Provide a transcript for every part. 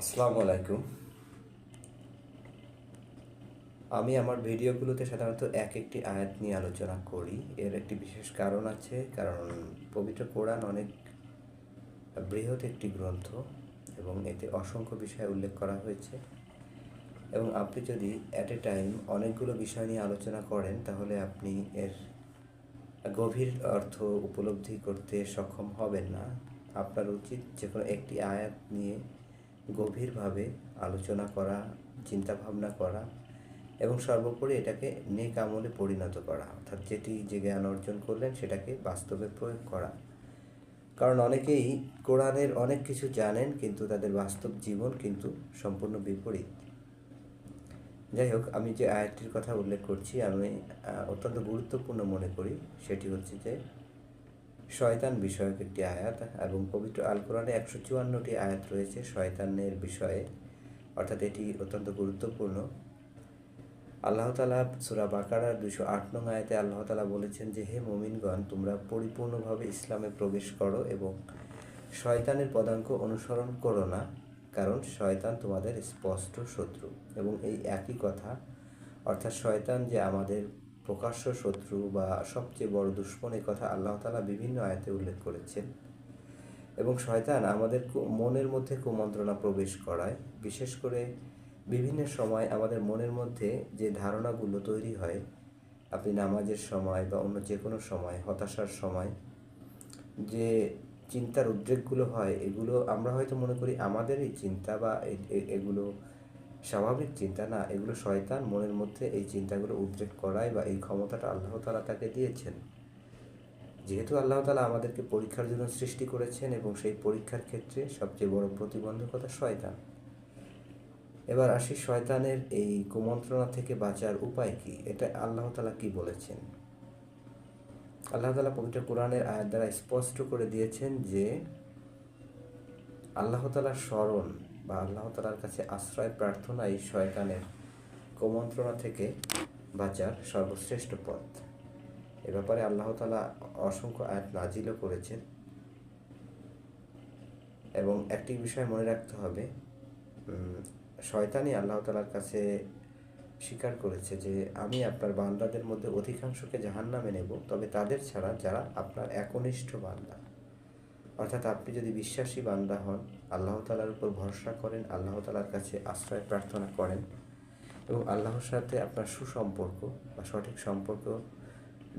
আসসালামু আলাইকুম। আমি আমার ভিডিওগুলোতে সাধারণত এক একটি আয়াত নিয়ে আলোচনা করি। এর একটি বিশেষ কারণ আছে, কারণ পবিত্র কোরআন অনেক বৃহৎ একটি গ্রন্থ এবং এতে অসংখ্য বিষয় উল্লেখ করা হয়েছে। এবং আপনি যদি অ্যাট এ টাইম অনেকগুলো বিষয় নিয়ে আলোচনা করেন, তাহলে আপনি এর গভীর অর্থ উপলব্ধি করতে সক্ষম হবেন না। আপনার উচিত যে কোনো একটি আয়াত নিয়ে গভীরভাবে আলোচনা করা চিন্তা ভাবনা করা এবং সর্বোপরি এটাকে নেক আমলে পরিণত করা। অর্থাৎ যেটি যে জ্ঞান অর্জন করলেন সেটাকে বাস্তবে প্রয়োগ করা। কারণ অনেকেই কোরআনের অনেক কিছু জানেন কিন্তু তাদের বাস্তব জীবন কিন্তু সম্পূর্ণ বিপরীত। যাই হোক, আমি যে আয়াতটির কথা উল্লেখ করছি, আমি অত্যন্ত গুরুত্বপূর্ণ মনে করি। সেটি হচ্ছে যে শয়তান বিষয়ক একটি আয়াত এবং পবিত্র আল কোরআনে একশো চুয়ান্নটি আয়াত রয়েছে শয়তানের বিষয়ে। অর্থাৎ এটি অত্যন্ত গুরুত্বপূর্ণ। আল্লাহ তালা সুরা বাকারার দুশো আট নং আয়াতে আল্লাহ তালা বলেছেন যে, হে মোমিনগণ, তোমরা পরিপূর্ণভাবে ইসলামে প্রবেশ করো এবং শয়তানের পদাঙ্ক অনুসরণ করো না, কারণ শয়তান তোমাদের স্পষ্ট শত্রু। এবং এই একই কথা, অর্থাৎ শয়তান যে আমাদের প্রকাশ্য শত্রু বা সবচেয়ে বড় দুশ্মন এই কথা আল্লাহ তালা বিভিন্ন আয়াতে উল্লেখ করেছেন। এবং শয়তান আমাদের মনের মধ্যে কুমন্ত্রণা প্রবেশ করায়। বিশেষ করে বিভিন্ন সময় আমাদের মনের মধ্যে যে ধারণাগুলো তৈরি হয়, আপনি নামাজের সময় বা অন্য যে কোনো সময়, হতাশার সময়, যে চিন্তার উদ্রেকগুলো হয়, এগুলো আমরা হয়তো মনে করি আমাদেরই চিন্তা বা এগুলো স্বাভাবিক চিন্তা না, এগুলো শয়তান মনের মধ্যে এই চিন্তাগুলো উদ্রেক করায় বা এই ক্ষমতাটা আল্লাহ তালা তাকে দিয়েছেন। যেহেতু আল্লাহ তালা আমাদেরকে পরীক্ষার জন্য সৃষ্টি করেছেন এবং সেই পরীক্ষার ক্ষেত্রে সবচেয়ে বড় প্রতিবন্ধকতা শয়তান। এবার আসি শয়তানের এই কুমন্ত্রণা থেকে বাঁচার উপায় কি? এটা আল্লাহ তালা কি বলেছেন? আল্লাহ তালা পবিত্র কোরআনের আয়াত দ্বারা স্পষ্ট করে দিয়েছেন যে, আল্লাহ তালার স্মরণ বা আল্লাহ তালার কাছে আশ্রয় প্রার্থনা এই শয়তানের কুমন্ত্রণা থেকে বাঁচার সর্বশ্রেষ্ঠ পথ। এ ব্যাপারে আল্লাহ তালা অসংখ্য আয়াত নাজিলও করেছেন। এবং একটি বিষয় মনে রাখতে হবে উম, শয়তানই আল্লাহ তালার কাছে স্বীকার করেছে যে আমি আপনার বান্দাদের মধ্যে অধিকাংশকে জাহান্নামে নেব তবে তাদের ছাড়া যারা আপনার একনিষ্ঠ বান্দা। অর্থাৎ আপনি যদি বিশ্বাসী বান্দা হন, আল্লাহ তালার উপর ভরসা করেন, আল্লাহ তালার কাছে আশ্রয় প্রার্থনা করেন এবং আল্লাহর সাথে আপনার সুসম্পর্ক বা সঠিক সম্পর্ক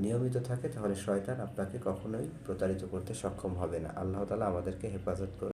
নিয়মিত থাকে, তাহলে শয়তান আপনাকে কখনোই প্রতারিত করতে সক্ষম হবে না। আল্লাহ তালা আমাদেরকে হেফাজত করে